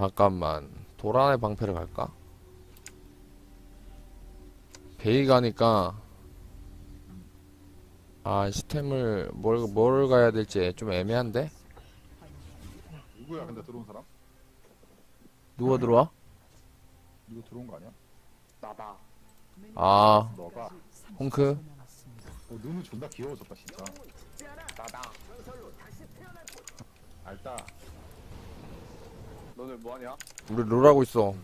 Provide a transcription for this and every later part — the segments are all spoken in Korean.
잠깐만 도란의 방패를 갈까? 베이 가니까 아 시스템을 뭘, 뭘 가야 될지 좀 애매한데? 누구야 근데 들어온 사람? 누가 들어와? 누구 들어온 거 아니야? 나다. 아 너가 홍크 어, 눈은 존나 귀여워졌다 진짜 나다. 알다 너네 뭐하냐? 우리 롤하고 있어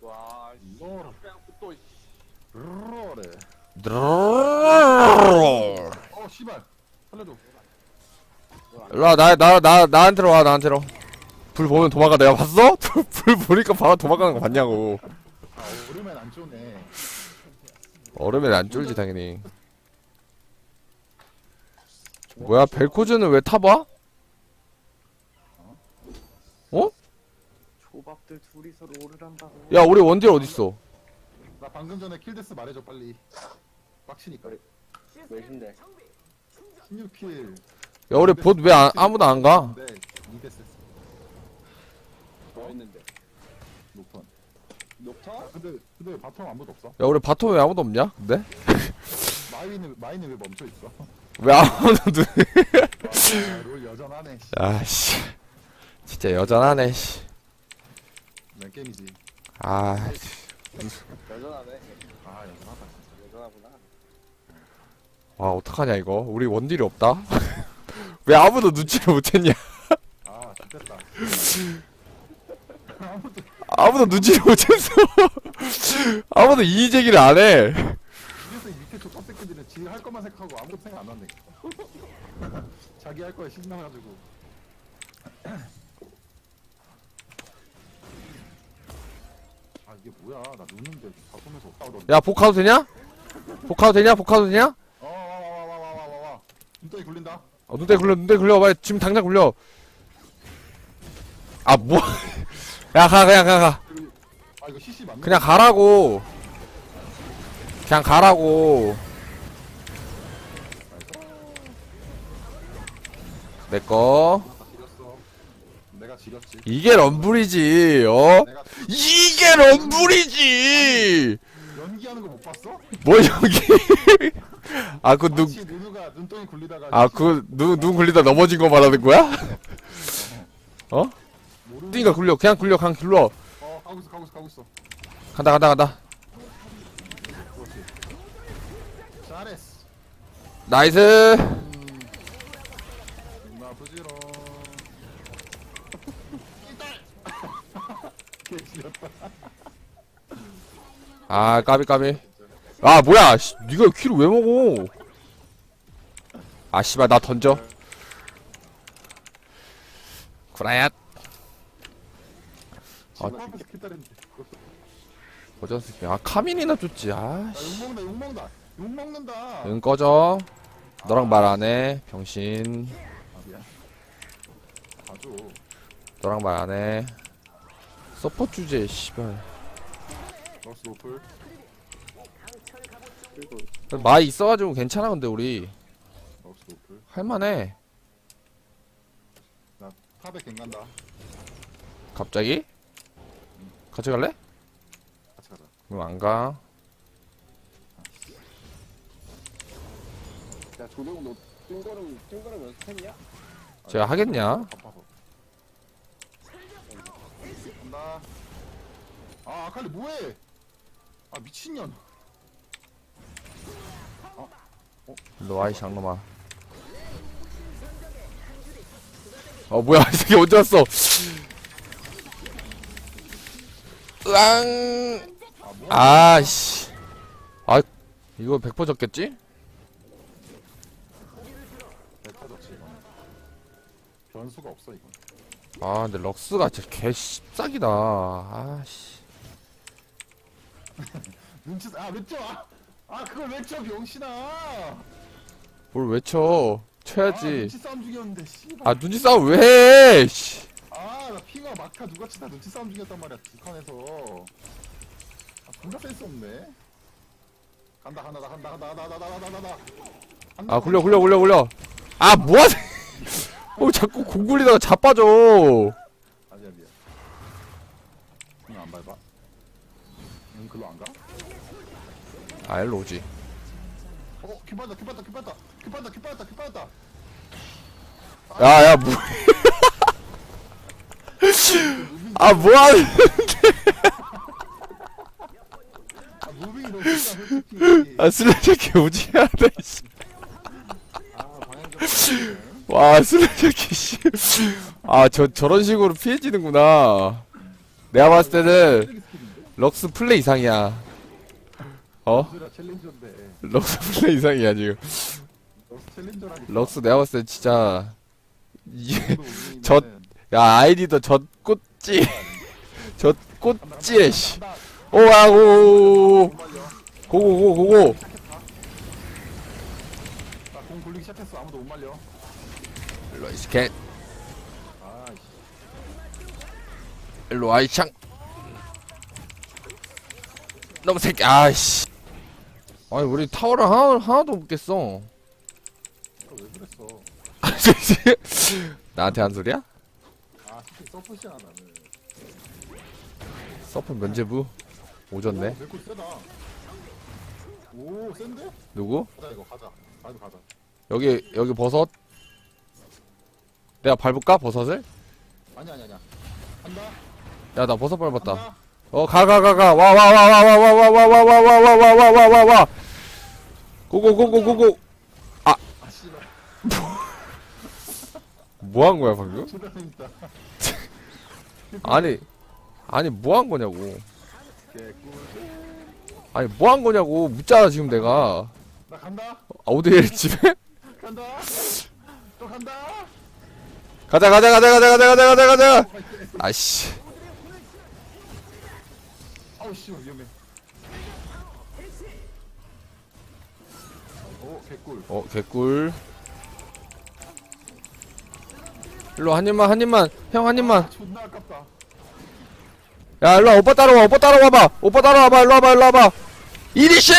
와, 씨. 그냥 또 씨. 르르르 일로와 어 씨발 살려줘 나, 나, 나, 나한테로 와 나한테로 불 보면 도망가 내가 봤어? 불 보니까 바로 도망가는 거 봤냐고 아 오르면 안 좋네 얼음에 안 쫄지 당연히 뭐야 벨코즈는 왜 타봐? 초밥들 둘이서 롤을 한다고. 야 우리 원딜 어딨어 나 방금 전에 킬데스 말해줘 빨리 빡치니까 몇인데? 16킬 야 우리 봇 왜 아무도 안 가? 네 2데스 뭐 했는데? 녹턴 녹턴? 아, 근데 근데 바텀 아무도 없어 야 우리 바텀 왜 아무도 없냐? 근데? 마이는 마이는 왜 멈춰 있어 왜 아무도 눈... 아, 롤 여전하네 씨. 아씨 진짜 여전하네 씨. 몇 게임이지. 아 여전하네. 아 여전하다 여전하구나. 와 어떡하냐 이거? 우리 원딜이 없다? 왜 아무도 눈치를 못챘냐? 아 좋겠다. 아무도 아무도 눈치를 못챘어. 아무도 이의 제기를 안해. 그래서 이 밑에 저 껍새끼들은 지할 것만 생각하고 아무것도 생각 안 한대 자기 할 거에 신나가지고 이게 뭐야 나 누는데 바꾸면서 없다 야 복화도 되냐? 복화도 되냐? 복화도 되냐? 어 와 와 와 와 와 와 와 눈덩이 굴린다 어, 눈대 굴려, 눈대 굴려. 빨리 지금 당장 굴려. 아, 뭐. 야, 가, 그냥, 가, 가. 아 이거 CC 맞나? 그냥 가라고. 그냥 가라고. 내꺼. 내가 이게 럼블이지, 어? 내가 이게 럼블이지! 연기하는 거 못 봤어? 뭐, 여기. 아, 그, 눈, 마치 누누가 눈덩이 굴리다가 아, 그, 눈, 눈 굴리다 넘어진 거 말하는 거야? 어? 모르는 띵가 굴려. 그냥 굴려, 그냥 굴러. 어 가고 있어 가고 있어 가고 있어 간다, 간다, 간다. 그렇지 잘했어 나이스. 부지러 개 지렸다 아 까비 까비. 아 뭐야 씨, 니가 키를 왜 먹어? 아 씨발 나 던져. 구라얏 아, 아 기다렸는데 어쩌스 아 카민이나 줬지. 욕먹는다 욕먹는다. 꺼져. 너랑 말 안해 병신. 아 미안. 가줘. 너랑 말 안해. 서포 주제 씨발 러스 노플. 그리고 마이 있어가지고 괜찮아 근데 우리. 노플. 할만해. 나 탑에 갱 간다. 갑자기? 같이 갈래? 같이 가자. 그럼 안가. 야 조동 너 뜬거름 뜬거름 연습했냐? 제가 하겠냐? 바빠서. 간다. 아 아칼리 뭐해 아 미친년. 일로 와이 장놈아. 어 뭐야 이 새끼 언제 왔어? 으앙. 아 뭐야? 아씨. 아 이거 100% 졌겠지? 이건 변수가 없어 이건. 아 근데 럭스가 진짜 개 씹싹이다. 아씨 눈치 아 외쳐? 아, 아 그걸 외쳐 병신아? 뭘 외쳐? 아, 쳐야지. 눈치 싸움 중이었는데 씨발. 아 눈치 싸움 왜 해? 씨. 아나 핑아 마카 누가 치다 눈치 싸움 중이었단 말이야 북한에서. 아 존나 센스 없네. 간다 간다 나 간다 간다 간다 간다 간다 간다. 간다 아 굴려 굴려 굴려 굴려. 아 뭐하세요 어 자꾸 공 굴리다가 자빠져. 아니야 미안 안 밟아? 응 글로 안 가? 아 일로 오지 어 깃발다 깃발다 깃발다 깃발다 깃발다 깃발다 야야 뭐 아 뭐하는 아 무빙이 너무 크다 솔직히 아 슬래저키 오지하네 씨. 아 방향 좀 와 슬래저키 씨아저 저런 식으로 피해지는구나 내가 봤을 때는 스킬인데? 럭스 플레이 이상이야. 어? 럭스라 챌린저인데. 럭스 플레이 이상이야 지금. 럭스 챌린저라니까. 럭스 내가 봤을 때 진짜 이게 저 저- 야 아이디도 젖꽃찌 젖꽃찌에 씨. 오아오 고고고 고고 나공 굴리기 시작했어. 아무도 못 말려. 일로 이 스캔. 아이씨. 일로 와이 창 너무 새끼 아이씨. 아니 우리 타워를 하나, 하나도 못 깼어. 왜 그랬어 나한테 한 소리야? 아 서포시야 나는. 서프 면제부? 오졌네. 오, 맥콜 세다. 오 센데? 누구? 가자 이거 가자. 가자 가자. 여기 여기 버섯? 내가 밟을까 버섯을? 아니 아니 아니야. 간다. 야 나 버섯 밟았다. 간다 어 가 가 가가와와와와 와 와 와 와 와 와 와 와 와 와 와 와 와 고고고고고고 아 씨발 뭐 한 거야 방금? 재밌다 아니 아니 뭐 한 거냐고 개꿀 아니 뭐 한 거냐고 묻잖아 지금 내가 나 간다 아 오데일 집에? 간다 또 간다 가자 가자 가자 가자 가자 가자 가자 가자 아씨 아우 씨발 위험해. 오 개꿀. 어 개꿀. 일로 한 입만 한 입만. 형 한 입만. 아, 존나 아깝다. 야 일로 와 오빠 따라와 오빠 따라와봐. 오빠 따라와봐 일로 와봐 일로 와봐. 이리씨!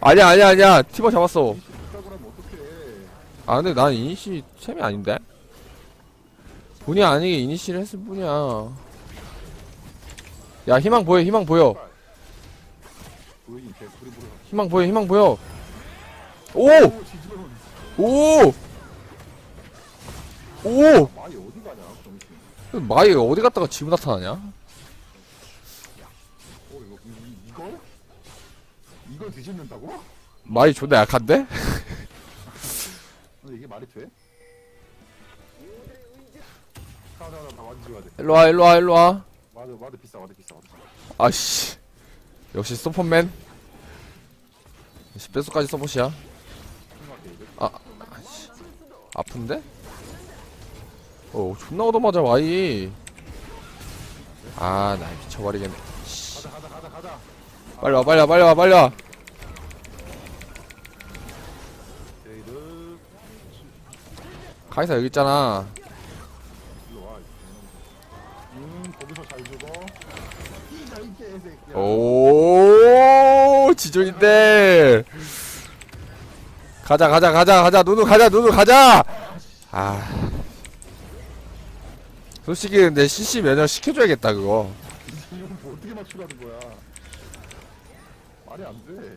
아니야 아니야 아니야. 티버 잡았어. 이따고 하면 어떡해. 아 근데 난 이니시 챔이 아닌데? 본의 아니게 이니시를 했을 뿐이야 야 희망 보여 희망 보여 희망 보여 희망 보여 오! 오 오! 오! 마이 어디 갔다가 지금 나타나냐? 이걸? 뒤집는다고? 마이 존나 약한데? 이게 말이 돼 일로와 일로와 일로와 와드 와드 비싸 와드 비싸 와드 비싸. 아씨. 역시 서퍼맨. 10배속까지 서포시야. 생각해 이거 아씨. 아픈데? 어 존나 얻어맞아 마이 아나 미쳐버리겠네. 가자 가자 가자 가자. 빨리 와 빨리 와 빨리 와 빨리 와. 카이사 여기 있잖아 일로 와 음, 거기서 잘 죽어 이자 이 개새끼야 오 지존인데. 가자 가자 가자 가자. 누누 가자 누누 가자. 아. 솔직히 근데 CC 면역 시켜줘야겠다 그거. 뭐 어떻게 맞추라는 거야? 말이 안돼.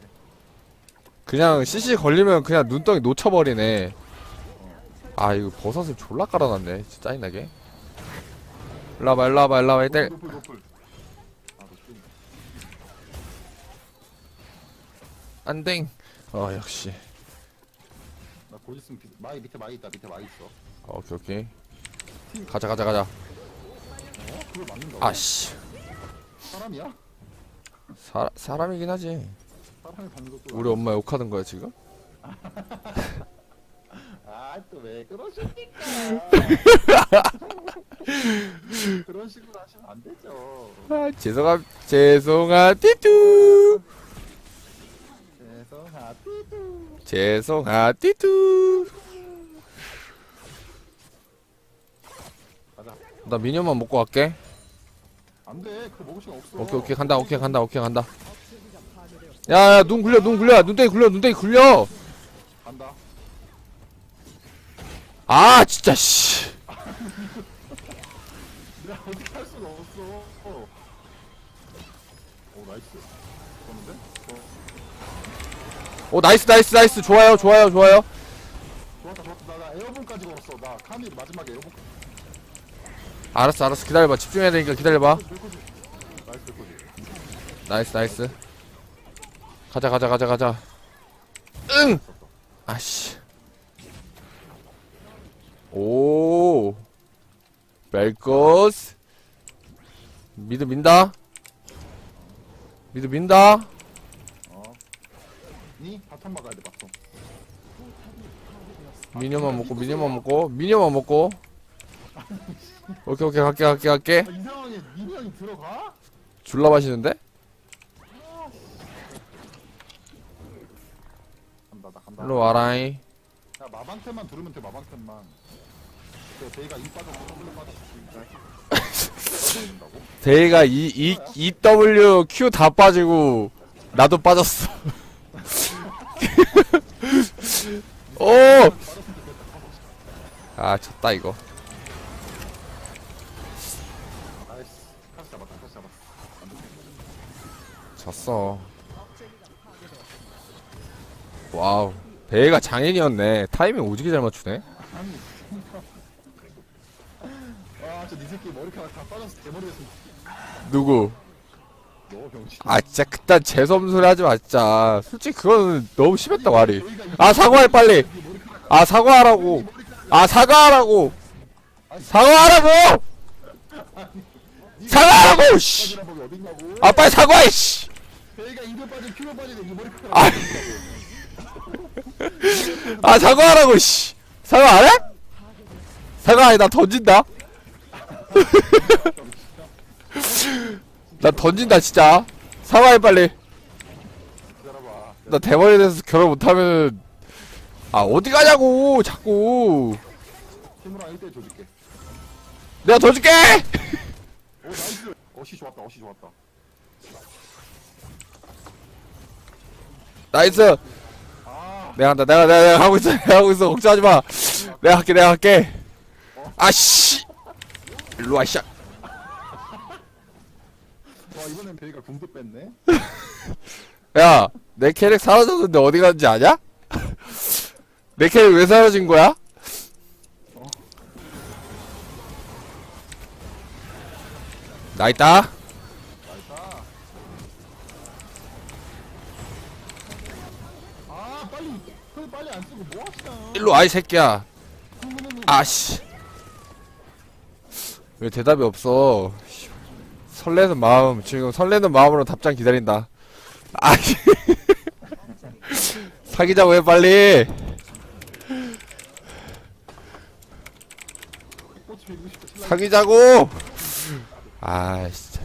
그냥 CC 걸리면 그냥 눈덩이 놓쳐버리네. 아 이거 버섯을 졸라 깔아놨네 진짜 짜증나게. 일로와봐 일로와봐 일로와봐 이때 노플 노플 아 노플 안댕. 어 역시. 나곧 있으면 비- 마이 밑에 마이 있다 밑에 마이 있어. 어, 오케이 오케이. 가자 가자 가자. 어? 그걸 맞는다고? 아씨. 사람이야? 사, 사람이긴 하지. 사람이 받는 것도 우리 엄마 욕하는 거야 지금? 아또 왜 그러십니까? 그런 식으로 하시면 안 되죠. 아 죄송합 죄송합 띠뚜 죄송합니다 죄송합 띠뚜. 가자. 나 미니언만 먹고 갈게. 안돼. 그거 먹을 시간 없어. 오케이 오케이. 간다 오케이 간다 오케이 간다. 야야 눈 굴려 눈 굴려. 눈덩이 굴려 눈덩이 굴려. 간다. 아 진짜 씨. 내가 어떻게 할 수가 없어. 어. 오 나이스. 어, 오 나이스 나이스 나이스 좋아요 좋아요 좋아요 좋았다 좋았다. 나, 나 에어본까지 걸었어. 나 칸이 마지막에 에어본. 알았어 알았어 기다려봐 집중해야 되니까 기다려봐 벨코지. 나이스 벨코지. 나이스 나이스 가자 가자 가자 가자 응 아씨 오 벨코스 미드 민다 미드 민다 어. 니 바텀 막아야 돼 바텀. 미니어만 먹고 미니어만 먹고 미니어만 먹고 오케이 오케이 갈게 갈게 갈게 아, 이 상황에 미니언이 들어가? 줄라 간다 나 간다. 일로 와라이 야 마방템만 두르면 돼 마방템만. 그 데이가 이 빠졌고 빠졌어. 된다고? 대가 E, E, E, W, Q 다 빠지고 나도 빠졌어 오! 아 졌다 이거. 졌어 와우 배가 장인이었네 타이밍 오지게 잘 맞추네. 아, 저네 새끼 머리카락 다 빠져서 대머리 됐으면 누구? 아 진짜 그딴 재수없는 소리 하지 마 진짜 솔직히 그거는 너무 심했다 말이 아 사과해 빨리 아 사과하라고 아 사과하라고 사과하라고 사과하라고 씨. 아 빨리 사과해 씨. 아. 아 사과하라고 씨. 사과 안 해? 사과 아니 나 던진다 나 던진다 진짜 사과해 빨리 기다려봐. 나 대머리 돼서 결혼 못하면 아 어디 가냐고 자꾸 팀으로 1대 줘줄게. 내가 더 줄게 오 나이스. 어시 좋았다. 어시 좋았다. 나이스 아, 내가 한다 내가 내가, 내가 하고 있어 내가 하고 있어 걱정하지 마 내가 할게 내가 할게 아씨 일로 와씨 와 이번엔 베이가 궁도 뺐네. 야 내 캐릭 사라졌는데 어디 갔는지 아냐? 내 캐릭 왜 사라진 거야? 나 있다. 아 빨리 그 빨리 안 쓰고 뭐 하시나? 일로 와 이 새끼야 아씨 왜 대답이 없어 씨. 설레는 마음 지금 설레는 마음으로 답장 기다린다. 아이 사귀자고 해 빨리. 사귀자고. 아 진짜.